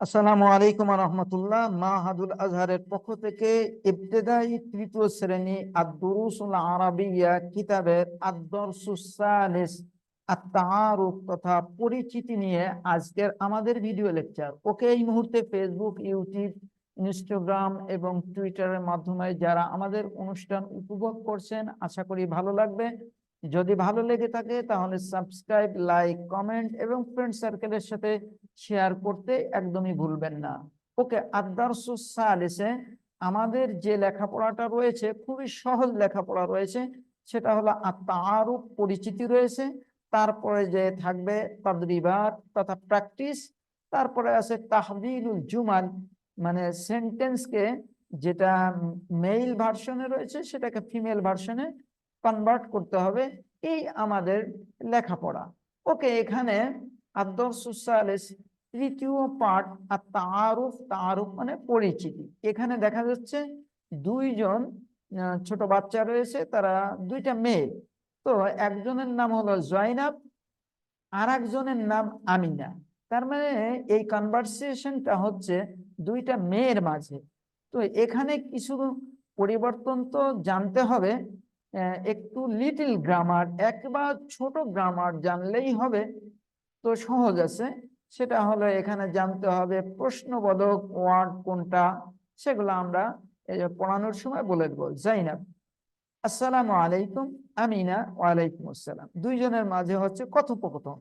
আসসালামু আলাইকুম রহমতুল্লাহ মাহাদুল আজহারের পক্ষ থেকে ইবতেদায়ী তৃতীয় শ্রেণি আদ-দুরুসুল আরাবিয়া কিতাবের আদ-দরসুস তথা পরিচিতি নিয়ে আজকের আমাদের ভিডিও লেকচার। ওকে এই মুহূর্তে ফেসবুক ইউটিউব ইনস্টাগ্রাম এবং টুইটারের মাধ্যমে যারা আমাদের অনুষ্ঠান উপভোগ করছেন, আশা করি ভালো লাগবে। যদি ভালো লেগে থাকে, তাহলে সাবস্ক্রাইব লাইক কমেন্ট এবং ফ্রেন্ড সার্কেলের সাথে শেয়ার করতে একদমই ভুলবেন না। ওকে আদারসুস সালিসে আমাদের যে লেখাপড়াটা রয়েছে, খুবই সহজ লেখাপড়া রয়েছে, সেটা হলো আত্মারূপ পরিচিতি রয়েছে, তারপরে যে থাকবে তাদরিবাত তথা প্র্যাকটিস তারপরে আছে তাহদিলুল জুমাল মানে সেন্টেন্সকে যেটা মেইল ভার্সনে রয়েছে, সেটাকে ফিমেল ভার্সনে কনভার্ট করতে হবে, এই আমাদের লেখাপড়া। ওকে এখানে আদর্সালিস তৃতীয় পার্ট আর তারুফ তারুফ মানে পরিচিতি। এখানে দেখা যাচ্ছে দুইজন ছোট বাচ্চা রয়েছে, তারা দুইটা মেয়ে। তো একজনের নাম হলো জয়নাব আর একজনের নাম আমিনা। তার মানে এই কনভারসেশনটা হচ্ছে দুইটা মেয়ের মাঝে। তো এখানে কিছু পরিবর্তন তো জানতে হবে। একটু লিটিল গ্রামার একবার ছোট গ্রামার জানলেই হবে। তো সহজ আছে। সেটা হলো এখানে জানতে হবে প্রশ্নবোধক ওয়ার্ড কোনটা, সেগুলো আমরা পড়ানোর সময় বলে দেবো। জাইনাব, আসসালামু আলাইকুম, আমিনা, ওয়ালাইকুম আসসালাম। দুইজনের মাঝে হচ্ছে কথোপকথন।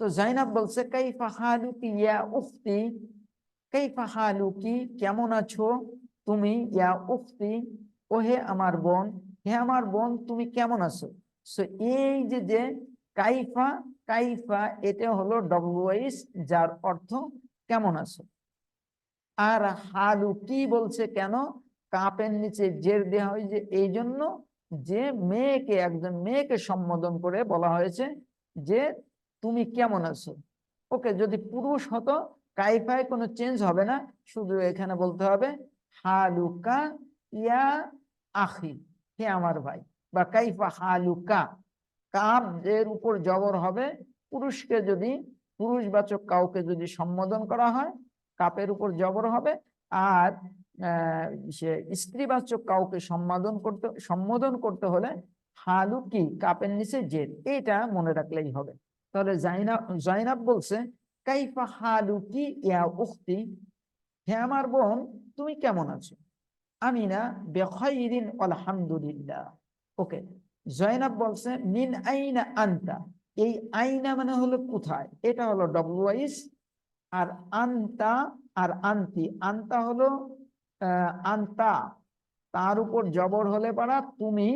তো জাইনাব বলছে, কাইফা হালুকি ইয়া উফতি, কাইফা হালুকি, কেমন আছো তুমি ইয়া উফতি? ওহে আমার বোন হে আমার বোন, তুমি কেমন আছো? সো এই যে যে কাইফা কাইফা, এটা হলো ডব্লুআইস যার অর্থ কেমন আছো? আর হালু কি বলছে কেন? কাপের নিচে জের দেওয়া হয় যে এই জন্য যে মেয়েকে, একজন মেয়েকে সম্বোধন করে বলা হয়েছে যে তুমি কেমন আছো? ওকে, যদি পুরুষ হতো, কাইফায় কোনো চেঞ্জ হবে না। শুধু এখানে বলতে হবে, হালুকা ইয়া আখি। হে আমার ভাই। বা কাইফা হালুকা। কাপ এর উপর জবর হবে? পুরুষকে যদি, পুরুষবাচক কাউকে যদি সম্বোধন করা হয়, কাপের উপর জবর হবে। আর সে স্ত্রীবাচক কাউকে সম্বোধন করতে সম্বোধন করতে হলে হালু কি কাপের নিচে জেদ, এটা মনে রাখলেই হবে। তাহলে জাইনাব বলছে, কাইফা হালু কি ইয়া উক্তি হে আমার বোন, তুমি কেমন আছো? আমিনা বেখাইরিন আলহামদুলিল্লাহ ওকে, জয়নাব বলছে, মিন আইনা আন্তা? এই আইনা মানে হলো কোথায়? এটা হলো ডব্লুআইস আর আন্তা, আর আন্তি। আন্তা হলো আন্তা। তার উপর জবর হলে পারা তুমি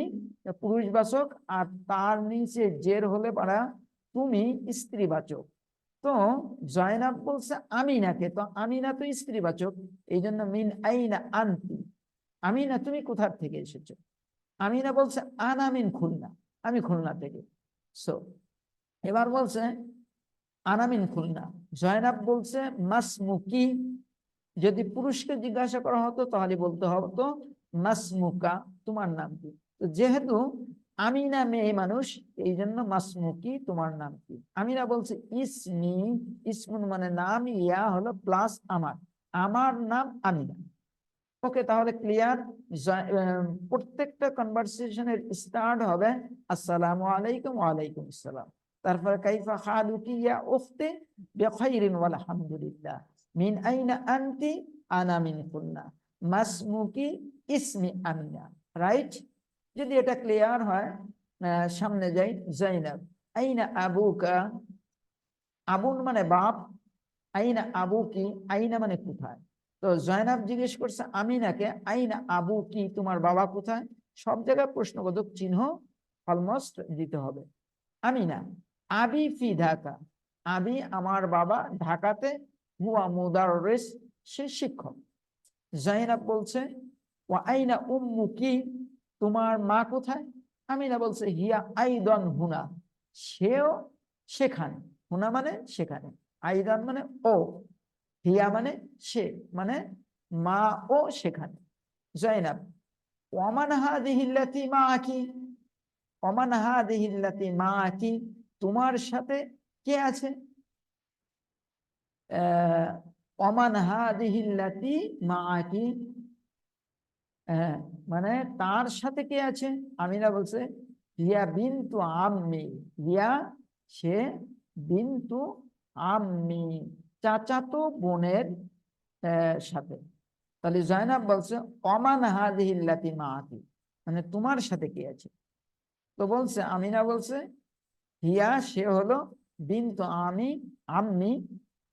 পুরুষবাচক, আর তার নিচে জের হলে পারা তুমি স্ত্রীবাচক। তো জয়নাব বলছে, আমিনাকে। তো আমিনা তো স্ত্রীবাচক এই জন্য মিন আইনা আন্তি। আমিনা তুমি কোথার থেকে এসেছ? আমিনা বলছে আনামিন খুলনা। আমি খুলনা থেকে। সো এবার বলছে আনামিন খুলনা। জয়নাব বলছে, মাসমুকি, যদি পুরুষকে জিজ্ঞাসা করা হতো, তাহলে বলতে হতো, মাসমুকা, তোমার নাম কি? তো যেহেতু আমি না মেয়ে মানুষ এই জন্য মাসমুকি, তোমার নাম কি? আমি না বলছে, ইসমি, ইসমুন মানে নাম, ইয়া হলো প্লাস আমার। আমার নাম আমিনা। ওকে তাহলে ক্লিয়ার প্রত্যেকটা কনভারসেশনের স্টার্ট হবে আসসালামু আলাইকুম ওয়ালাইকুম আসসালাম তারপরে, কাইফা খালুকি ইয়া উখতে বিখাইরিন ওয়াল হামদুলিল্লাহ মিন আইনা আনতি? আনা মিন কুন্না। মাসমুকি? ইসমি আমিনা। রাইট যদি এটা ক্লিয়ার হয় সামনে যাই, জাইনাব। আইনা আবুকা? আবুন মানে বাপ। আইনা আবু কি আইনা মানে কোথায়? তো জয়নাব জিজ্ঞেস করছে আমিনাকে আইনা, আবু কি? তোমার বাবা কোথায়? সব জায়গায় প্রশ্নবোধক চিহ্ন অলমোস্ট দিতে হবে। আমিনা আবি ফি ঢাকা। আবি আমার বাবা ঢাকাতে হুয়া মুদাররিস, সে শিক্ষক। জয়নাব বলছে ও আইনা উম্মু কি? তোমার মা কোথায়? আমিনা বলছে, হিয়া আইদন হুনা। সেও সেখানে। হুনা মানে সেখানে। আইদান মানে ও। হিয়া মানে সে মানে মা ও সেখানে। জয়নাব, ওমান হাদিহিল্লাতি মা আকি ওমান হাদিহিল্লাতি মা আকি তোমার সাথে কে আছে? অমান হাদিহিল্লাতি মাআকি হ্যাঁ মানে তার সাথে কে আছে? আমিনা বলছে রিয়া বিন্তু আম্মি। রিয়া সে বিন্তু আম্মি। চাচাতো বোনের সাথে। তাহলে জয়নাব বলছে, অমান হাদিহিল্লাতি মাআকি মানে তোমার সাথে কে আছে? তো বলছে, আমিনা বলছে, হিয়া, সে হলো বিন্তু আমি, আম্মি,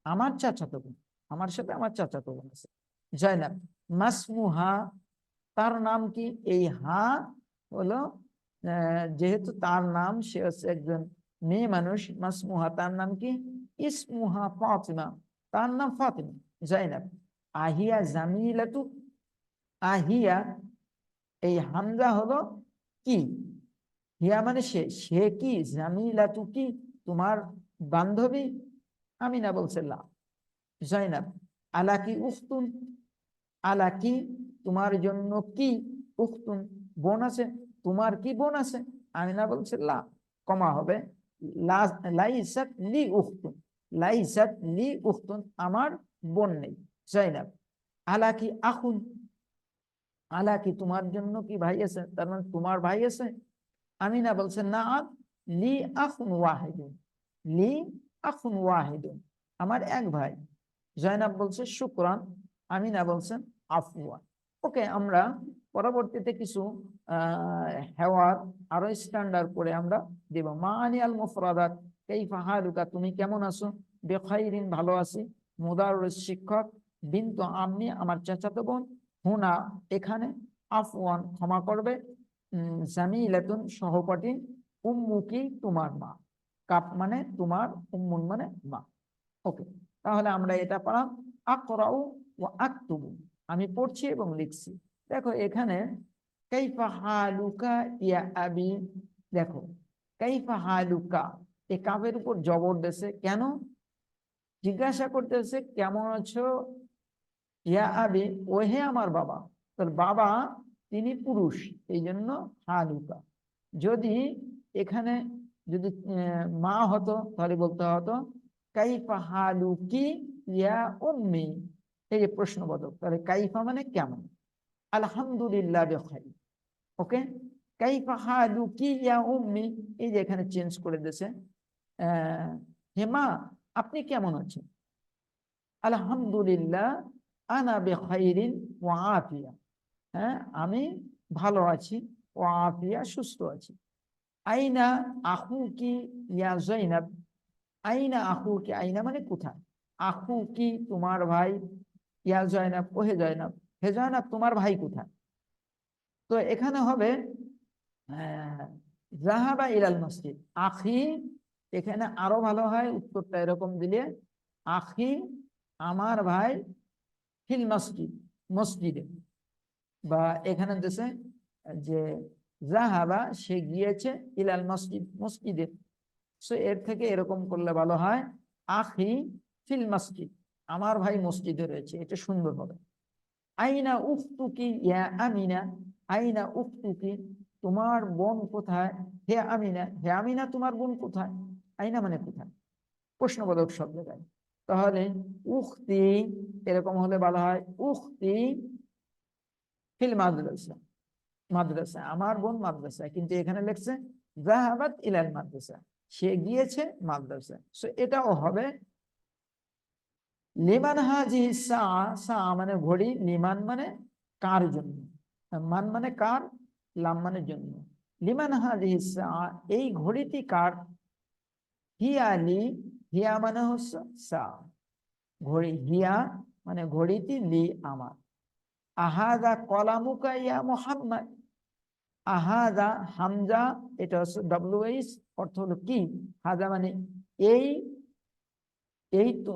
আমার চাচাতো বোন। আমার সাথে আমার চাচাতো বোন আছে। জয়নাব মাসমুহা তার নাম কি? এই হা হলো যেহেতু তার নাম, সে হচ্ছে একজন মেয়ে মানুষ। মাসমুহা তার নাম কি? ইসমুহা ফাতিমা তার নাম ফাতিমা জয়নাব আহিয়া জামিলাতু আহিয়া এই হামজা হলো কি হিয়া মানে সে সে কি জামিলাতু কি তোমার বান্ধবী আমিনা বলছে লা জয়নাব আলা কি উখতুন আলা কি তোমার জন্য কি উখতুন বোন আছে তোমার কি বোন আছে আমিনা বলছে লা কমা হবে লাইসাত লি উখতুন লাইসাত লি উখতুন, আমার বোন নেই। জয়নাব আলা কি আখুন? আলা কি তোমার জন্য কি ভাই আছে? তার মানে তোমার ভাই আছে? আমিনা বলছে, না, লি আখুন ওয়াহিদুন, লি আখুন ওয়াহিদুন, আমার এক ভাই। জয়নাব বলছে, শুক্রান। আমিনা বলছেন আফওয়া ওকে, আমরা পরবর্তীতে কিছু হেওয়ার আরও স্ট্যান্ডার্ড করে আমরা দেব। মা আনি আল মুফরাদাত তুমি কেমন আছো? বেখাইরিন, ভালো আছি। মুদার শিক্ষক, বিন্তু আমনি আমার চাচাতো বোন। হুনা, এখানে। আফওয়ান, ক্ষমা করবে। জামিলাতুন, সহপাঠী। উম্মুকি তোমার মা। কাপ মানে তোমার, উম্মুন মানে মা। ওকে, তাহলে আমরা এটা পড়াম। আকরাউ ও আক্তুবু। আমি পড়ছি এবং লিখছি। দেখো, এখানে কাইফা হালুকা ইয়া আবি। দেখো, কাইফা হালুকা এই কাপের উপর জবর দেশে, কেন? জিজ্ঞাসা করতেছে কেমন আছো? ইয়া আবি, ওহে আমার বাবা, তোর বাবা তিনি পুরুষ এই জন্য হালুকা। যদি এখানে যদি মা হতো, তাহলে বলতে হতো, কাইফা হালুকি ইয়া উম্মি? এই যে প্রশ্নবোধক, তাহলে কাইফা মানে কেমন? আলহামদুলিল্লাহ ওকে? কাইফা হালুকি ইয়া উম্মি? এই যে এখানে চেঞ্জ করে দিয়েছে হে মা আপনি কেমন আছেন? আলহামদুলিল্লাহ, আনা বে বেখাইরিন ওয়া আফিয়া। হ্যাঁ আমি ভালো আছি ও আফিয়া, সুস্থ আছি। আইনা আহু কি ইয়া জৈনাব। আইনা আহু কি আইনা মানে কোথায়? আহু কি তোমার ভাই, ইয়া জয়নাব ও হে জয়নাব হে জয়নাব তোমার ভাই কোথায়? তো এখানে হবে জাহাবা ইলাল মসজিদ। আখি এখানে আরও ভালো হয় উত্তরটা এরকম দিলে, আখি আমার ভাই ফিল মসজিদ, মসজিদে। বা এখানে দেশে যে জাহাবা সে গিয়েছে ইলাল মসজিদ, মসজিদে। সো এর থেকে এরকম করলে ভালো হয়, আখি ফিল মসজিদ, আমার ভাই মসজিদে রয়েছে। এটা সুন্দর হবে। আইনা উফতুকি ইয়া আমিনা? আইনা উফতুকি তোমার বোন কোথায়? হে আমিনা হে আমিনা, তোমার বোন কোথায়? আইনা মানে কোথায়? প্রশ্নবোধক শব্দ দেয় তাহলে উখতি এরকম হলে বলা হয় উখতি ফিল মাদ্রাসা। মাদ্রাসা, আমার বোন মাদ্রাসা, কিন্তু এখানে লিখছে জাহাবাত ইলাল মাদ্রাসা, সে গিয়েছে মাদ্রাসা। সো এটাও হবে লিমান হাজি সা সা মানে ঘড়ি, লিমান মানে কার জন্য? মান মানে কার, লাম মানে জন্য। লিমান হাজি সা, এই ঘড়িটি কার? হিয়া লি হিয়া মানে হচ্ছে সা। ঘড়ি, হিয়া মানে ঘড়িটি লি আমার। আহাদা কলামুকা ইয়া মোহাম্মদ। আহাদা হামজা, এটা হচ্ছে ডাব্লিউ এইচ অর্থ হলো কি? হাজা মানে এই, এই-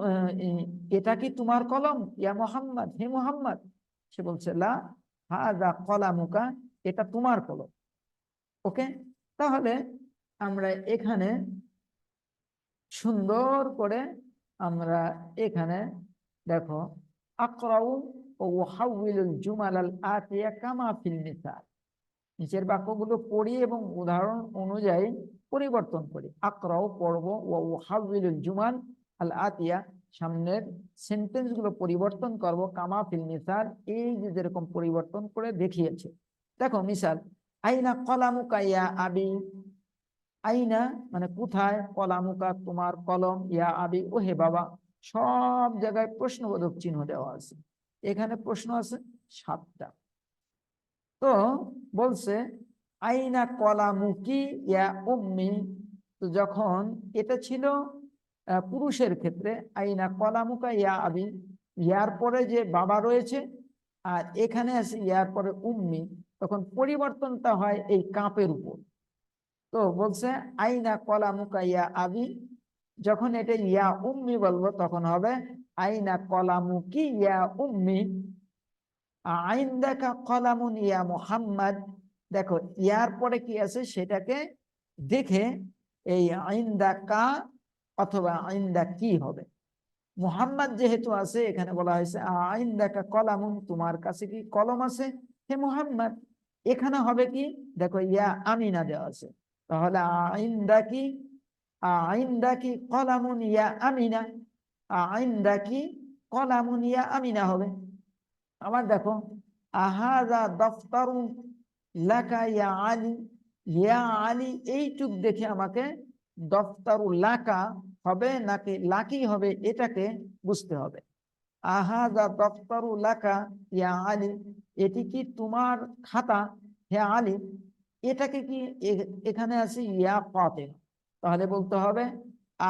এটা কি তোমার কলম? ইয়া মোহাম্মদ, হে মোহাম্মদ। সে বলছে, লা হাজা কলামুকা, এটা তোমার কলম। ওকে? তাহলে আমরা এখানে সুন্দর করে আমরা এখানে দেখো, আকরাউ ও ওয়াহাউইলুল জুমাল আতিয়া কামা নিচের বাক্যগুলো পড়ি এবং উদাহরণ অনুযায়ী পরিবর্তন করি। আকরাও পড়ব ও ওয়াহাউইলুল জুমাল আল আতিয়া, সামনের সেন্টেন্সগুলো পরিবর্তন করব, কামা ফিল মিসাল, এই যে যেরকম পরিবর্তন করে দেখিয়েছে। দেখো, মিসাল, আইনা কলামুকা ইয়া আবি? আইনা মানে কোথায়? কলামুকা তোমার কলম, ইয়া আবি ও হে বাবা। সব জায়গায় প্রশ্নবোধক চিহ্ন দেওয়া আছে। এখানে প্রশ্ন আছে সাতটা। তো বলছে, আইনা কলামুকি ইয়া উম্মি? তো যখন এটা ছিল পুরুষের ক্ষেত্রে, আইনা কলামুকা ইয়া আবি। ইয়ার পরে যে বাবা রয়েছে, আর এখানে আছে ইয়ার পরে উম্মি। তখন পরিবর্তনটা হয় এই কাপের উপর। তো বলছে, আইনা কলামুকা ইয়া আবি। যখন এটা ইয়া উম্মি বলব, তখন হবে, আইনা কলামুকি ইয়া উম্মি। আইন দেখা কলামুন ইয়া মুহাম্মদ। দেখো, ইয়ার পরে কি আছে? সেটাকে দেখে এই আইন্দা কা অথবা আইন্দা কি হবে? মুহাম্মদ যেহেতু আছে, এখানে বলা হয়েছে আইন্দা কা কলামুন। তোমার কাছে কি কলম আছে? হে মুহাম্মদ। এখানে হবে কি? দেখো, ইয়া আমিনা দেওয়া আছে। তাহলে আইন্দা কি আইন্দা কি কলামুন ইয়া আমিনা আইন্দা কি কলামুন ইয়া আমিনা হবে। আবার দেখো, আহাদা দফতারু লাকা ইয়া আলী। ইয়া আলী এইটুক দেখে আমাকে দফতারু লাকা হবে নাকি লাকি হবে এটাকে বুঝতে হবে। আহাদা দফতারু লাকা ইয়া আলী, এটি কি তোমার খাতা? হে আলী এটাকে কি এখানে আছে ইয়া ফাতেমা। তাহলে বলতে হবে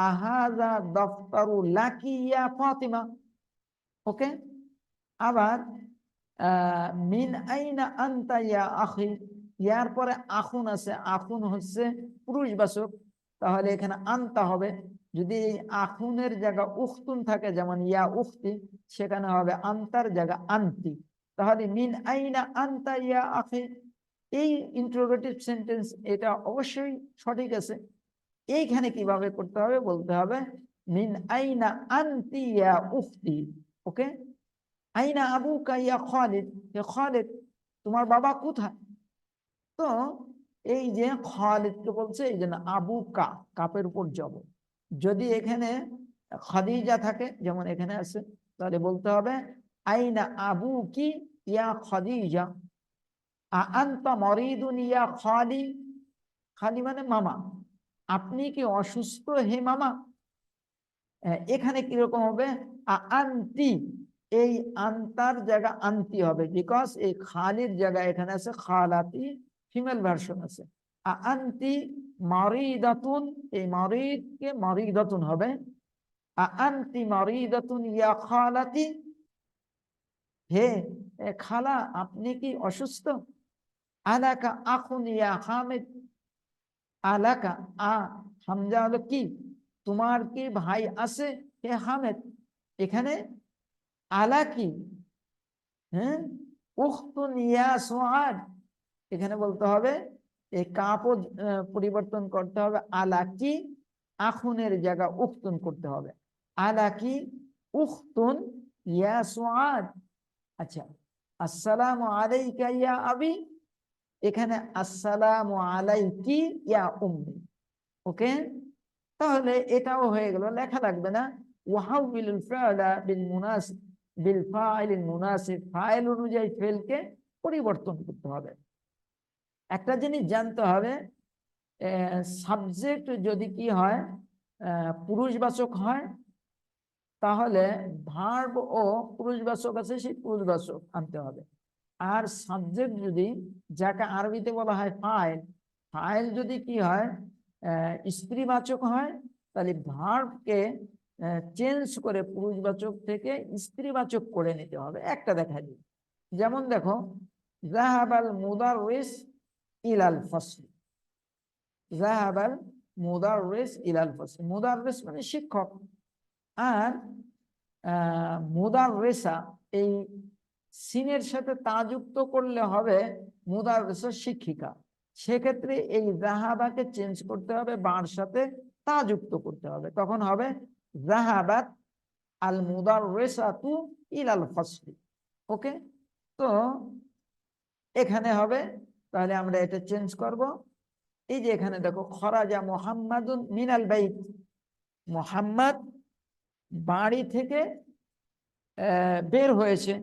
আহাদা দফতারু লাকি ইয়া ফাতিমা। ওকে? আবার মিন আইনা আনতা ইয়া আখি। ইয়ার পরে আখুন আছে। আখুন হচ্ছে তাহলে এখানে আনতা হবে। যদি এই আখুনের জায়গা উখতুন থাকে, যেমন ইয়া উখতি, সেখানে হবে আন্তার জায়গা আন্তি। তাহলে মিন আইনা আনতা ইয়া আখি। এই ইন্টারোগেটিভ সেন্টেন্স এটা অবশ্যই সঠিক আছে। এইখানে কীভাবে করতে হবে বলতে হবে, মিন আইনা আনতি ইয়া উখতি ওকে? আইনা আবু কাইয়া খালিদ হে খালিদ, তোমার বাবা কোথায়? তো এই যে খালিদকে বলছে, এই জন্য আবু কা কাপের উপর যাব যদি এখানে খাদিজা থাকে, যেমন এখানে আছে, তাহলে বলতে হবে, আইনা আবু কি ইয়া খাদিজা আনতা মরিদুন ইয়া খালি খালি মানে মামা। আপনি কি অসুস্থ? হে মামা। এখানে কীরকম হবে? আন্তি এই আন্তার জায়গা আন্তি হবে বিকজ এই খালির জায়গা এখানে আছে, খালাতি ফিমেল ভার্সন আছে। আন্তি মারিদাতুন, এই মারিদ কে মারিদাতুন হবে। আন্তি মারিদাতুন ইয়া খালাতি। হে খালা, আপনি কি অসুস্থ? আলাকা আখুন ইয়া হামিদ। আলাকা আ হামজা হলো কি? তোমার কি ভাই আছে? হে হামেদ। এখানে আলা কি? হ্যাঁ? উখতুন ইয়া সুআদ এখানে বলতে হবে এই আহ, পরিবর্তন করতে হবে। আলা কি? আখুনের জায়গা উখতুন করতে হবে। আলা কি? উখতুন ইয়া সুআদ আচ্ছা আসসালামু আলাইকা ইয়া আবি। এখানে আসসালামু আলাইকি ইয়া উম্মি। ওকে? তাহলে এটাও হয়ে গেল, লেখা লাগবে না ওয়াহাউবিলুল ফাআলা বিল মুনাসিব বিল ফাইলিল মুনাসিব। ফাইল অনুযায়ী ফেলকে পরিবর্তন করতে হবে। একটা জিনিস জানতে হবে সাবজেক্ট যদি কি হয় পুরুষবাচক হয়, তাহলে ভার্ব ও পুরুষবাচক আছে, সেই পুরুষবাচক আনতে হবে। আর সাবজেক্ট যদি যাকে আরবিতে বলা হয় ফাইল ফাইল যদি কি হয় স্ত্রীবাচক হয় তাহলে ভার্বকে চেঞ্জ করে পুরুষবাচক থেকে স্ত্রীবাচক করে নিতে হবে। একটা দেখা দিই। যেমন দেখো জাহাবাল মুদাররিস ইলাল ফসল। জাহাবাল মুদাররিস ইলাল ফসল। মুদার রেস মানে শিক্ষক। আর আহ, মুদাররিসা এই সিনের সাথে তা যুক্ত করলে হবে মুদাররিসা শিক্ষিকা। সেক্ষেত্রে এই জাহাবাকে চেঞ্জ করতে হবে, বার সাথে তা যুক্ত করতে হবে। তখন হবে জাহাবাত আল মুদাররিসাতু ইলাল ফসলি। ওকে? তো এখানে হবে, তাহলে আমরা এটা চেঞ্জ করব। এই যে এখানে দেখো, খরাজা মোহাম্মদুন মিনাল বাইত। মোহাম্মদ বাড়ি থেকে বের হয়েছে।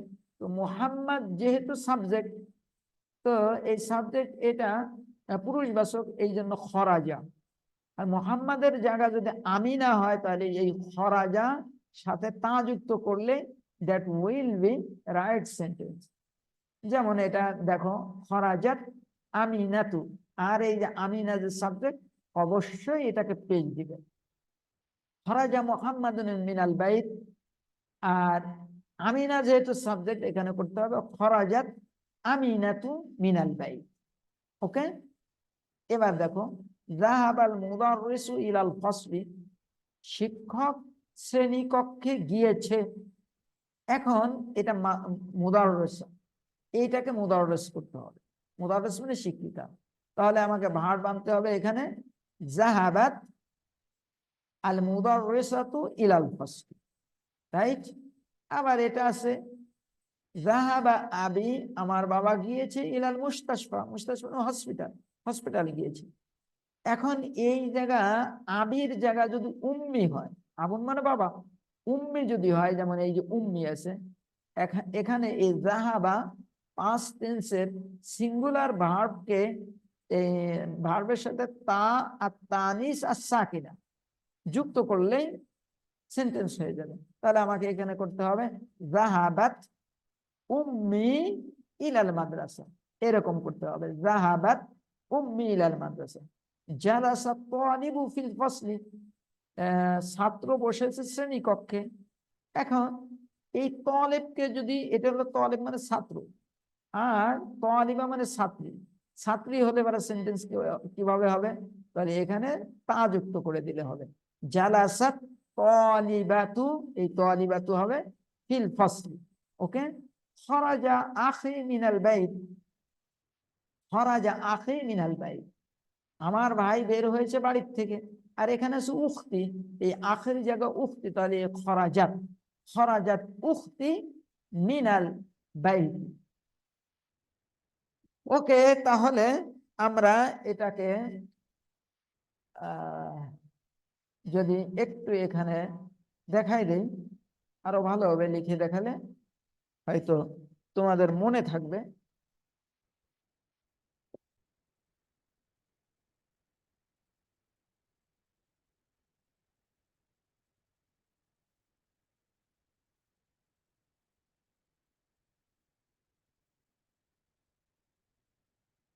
তো মোহাম্মদ যেহেতু সাবজেক্ট তো এই সাবজেক্ট এটা আহ, পুরুষবাচক এই জন্য খরাজা। আর মোহাম্মদের জায়গা যদি আমি না হয় তাহলে এই খরাজা সাথে তা যুক্ত করলে that will be right sentence যেমন এটা দেখো খরাজাত আমিনাতু। আর এই যে আমিনা যে সাবজেক্ট অবশ্যই এটাকে পেজ দিবে। খরাজা মোহাম্মদ মিনাল বাইত। আর আমিনা যেহেতু সাবজেক্ট এখানে করতে হবে, খরাজাত আমিনাতু মিনাল বাই ওকে? এবার দেখো জাহাবাল মুদাররিসু ইলাল ফসলি, শিক্ষক শ্রেণীকক্ষে গিয়েছে। এখন এটা মুদাররিস, এইটাকে মুদাররিস করতে হবে। মুদাররিস মানে শিক্ষিকা। তাহলে আমাকে ভার বানতে হবে এখানে জাহাবাত আল মুদাররিসাতু ইলাল ফসলি। রাইট? আবার এটা আছে জাহাবা আবি আমার বাবা গিয়েছে ইলাল মুস্তাশফা মুস্তাশফা হসপিটাল হসপিটালে গিয়েছে। এখন এই জায়গা, আবির জায়গা যদি উম্মি হয়, আবুন মানে বাবা, উম্মি যদি হয়, যেমন এই যে উম্মি আছে, এখা- এখানে এই জাহাবা পাঁচ টেন্সের সিঙ্গুলার ভার্বকে ভার্বের সাথে তা আর তানিস আর সাকিনা যুক্ত করলেই সেন্টেন্স হয়ে যাবে। তাহলে আমাকে এখানে করতে হবে, জাহাবাত উম্মি ইলাল মাদ্রাসা। এরকম করতে হবে, জাহাবাত উম্মি ইলাল মাদ্রাসা। জালাসা তালিবু ফিল ফসলি। ছাত্র বসেছে শ্রেণীকক্ষে। এখন এই তলেবকে যদি, এটা হলো তলেব মানে ছাত্র। আর তলিবা মানে ছাত্রী। ছাত্রী হলে এবার সেন্টেন্স কীভাবে হবে? তাহলে এখানে তা যুক্ত করে দিলে হবে। জালাসাত তলিবাতু এই তলিবাতু হবে ফিল ফসলি ওকে? খরাজা আখি মিনাল বাইত খরাজা আখি মিনাল বাইত। আমার ভাই বের হয়েছে বাড়ির থেকে আর এখানে আছে উখতি এই আখের জায়গা উখতি তাহলে খরাজাত খরাজাত উখতি মিনাল বাইত। ওকে তাহলে আমরা এটাকে আহ, যদি একটু এখানে দেখাই দেই, আরও ভালো হবে লিখে দেখালে হয়তো তোমাদের মনে থাকবে।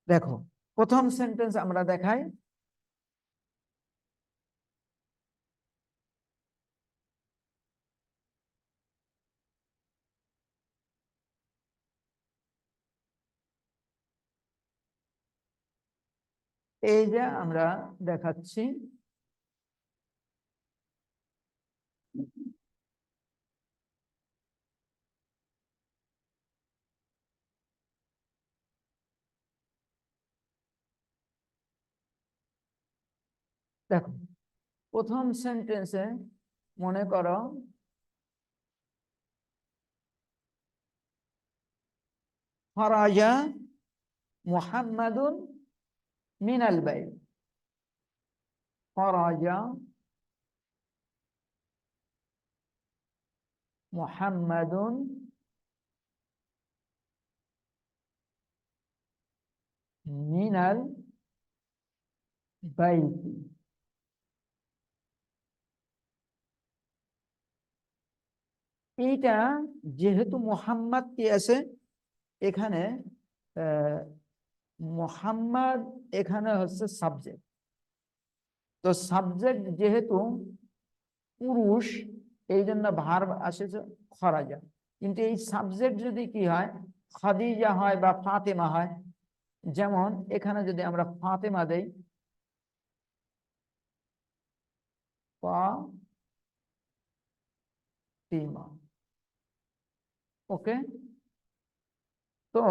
দেখো, প্রথম সেন্টেন্স আমরা দেখাই এই যে আমরা দেখাচ্ছি। দেখো প্রথম সেন্টেন্সে মনে করো খরাজা মুহাম্মাদুন মিনাল বাইত খরাজা মুহাম্মাদুন মিনাল বাইতি এইটা যেহেতু মোহাম্মদ কি আছে এখানে মোহাম্মদ এখানে হচ্ছে সাবজেক্ট তো সাবজেক্ট যেহেতু পুরুষ এই জন্য ভার আসেছে খরাজা। কিন্তু এই সাবজেক্ট যদি কি হয়, খাদিজা হয় বা ফাতেমা হয়, যেমন এখানে যদি আমরা ফাতেমা দেই ওকে? তো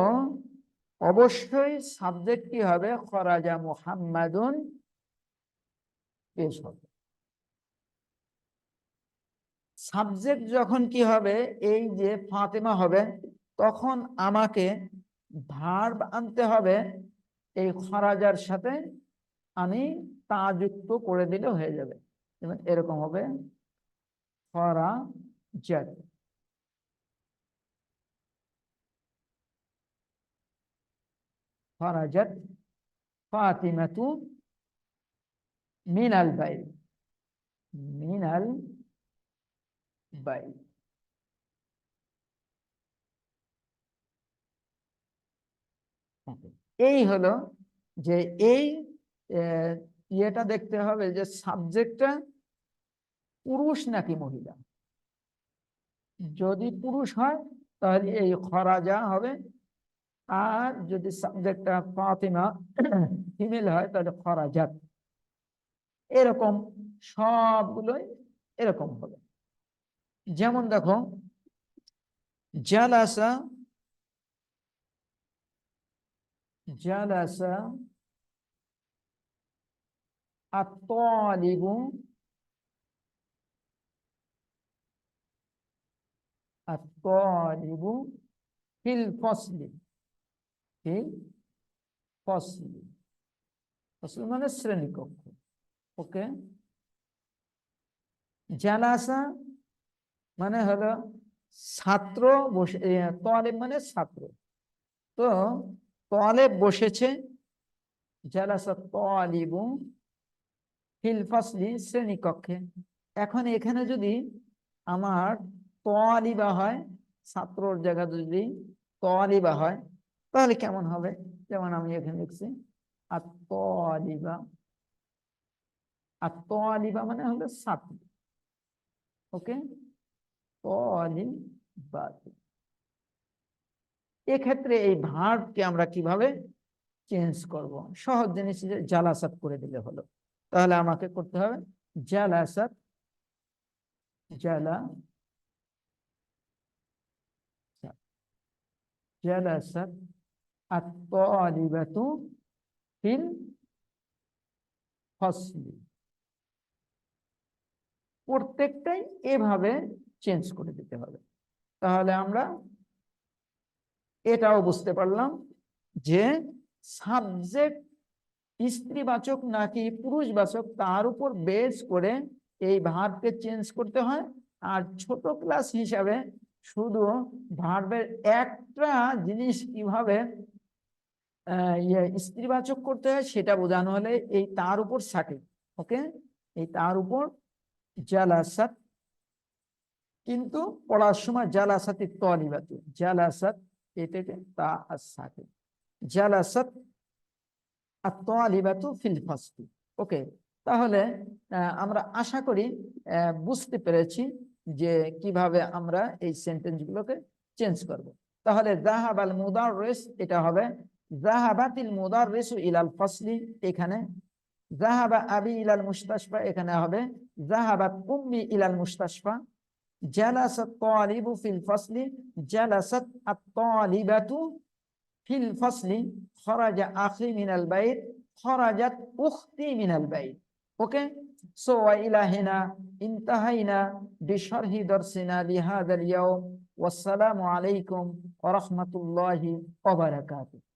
অবশ্যই সাবজেক্ট কি হবে? খরাজা মুহাম্মাদুন পেশ হবে সাবজেক্ট যখন কি হবে? এই যে ফাতেমা হবে, তখন আমাকে ভার্ব আনতে হবে। এই খরাজার সাথে আমি তা যুক্ত করে দিলে হয়ে যাবে। এরকম হবে। খরা খরাজাত খরাজাত ফাতিমাতু মিনাল বাই মিনাল বাই এই হলো যে এই ইয়েটা দেখতে হবে যে সাবজেক্টটা পুরুষ নাকি মহিলা? যদি পুরুষ হয়, তাহলে এই খরাজা হবে আর যদি সাবজেক্টটা ফাতিমা ফিমেল হয় তাহলে খরাজাত এরকম সবগুলোই এরকম হবে যেমন দেখো জালাসা জালাসা الطالب الطالب في الفصل কি? ফসল। ফসল মানে শ্রেণীকক্ষ। ওকে? জালাসা মানে হলো ছাত্র বসে তলেব মানে ছাত্র। তো তলেব বসেছে জালাসা তলিবু হিলফাসলি শ্রেণীকক্ষে। এখন এখানে যদি আমার তলিবা হয়, ছাত্রর জায়গা যদি তলিবা হয় তাহলে কেমন হবে? যেমন আমি এখানে লিখছি আর তোয়ালিবা মানে হলো ছাত্র ওকে? এক্ষেত্রে এই ভার্বকে আমরা কীভাবে চেঞ্জ করব? সহজ জিনিস জালাসাত করে দিলে হলো। তাহলে আমাকে করতে হবে জালাসাত, জালা, জালাসাত ফিল ফসলি। প্রত্যেকটাই এভাবে চেঞ্জ করে দিতে হবে। তাহলে আমরা এটাও বুঝতে পারলাম যে সাবজেক্ট স্ত্রীবাচক নাকি পুরুষবাচক তার উপর বেস করে এই ভার্বকে চেঞ্জ করতে হয়। আর ছোট ক্লাস হিসাবে শুধু ভার্বের একটা জিনিস কীভাবে স্ত্রীবাচক করতে হয়, সেটা বোঝানো হলে এই তার উপর সাকে ওকে? এই তার উপর জালাসাত, কিন্তু পড়ার সময় জালাসাতি তলিবাতু, জালাসাত এটাকে তা আর সাকে জালাসাত আত্মালিবাতু ফিল ফাসলি ওকে? তাহলে আমরা আশা করি বুঝতে পেরেছি যে কীভাবে আমরা এই সেন্টেন্স গুলোকে চেঞ্জ করব। তাহলে জাহাব আল মুদাররিস, এটা হবে জাহাবাতিল মুদাররিসু ইলাল ফাসলি এখানে জাহাবা আবি ইলাল মুস্তাশফা এখানে হবে জাহাবাত উম্মি ইলাল মুস্তাশফা জালাসাত তালিবু ফিল ফাসলি জালাসাত আত-তালিবাতু ফিল ফাসলি খরাজা আখি মিনাল বাইত খরাজাত উখতি মিনাল বাইত ওকে সো ইলা হিনা ইনতাহাইনা বিশরহি দর্সিনা লিহাদাল ইয়াউম ওয়াসসালামু আলাইকুম ওয়া রাহমাতুল্লাহি ওয়া বারাকাতুহু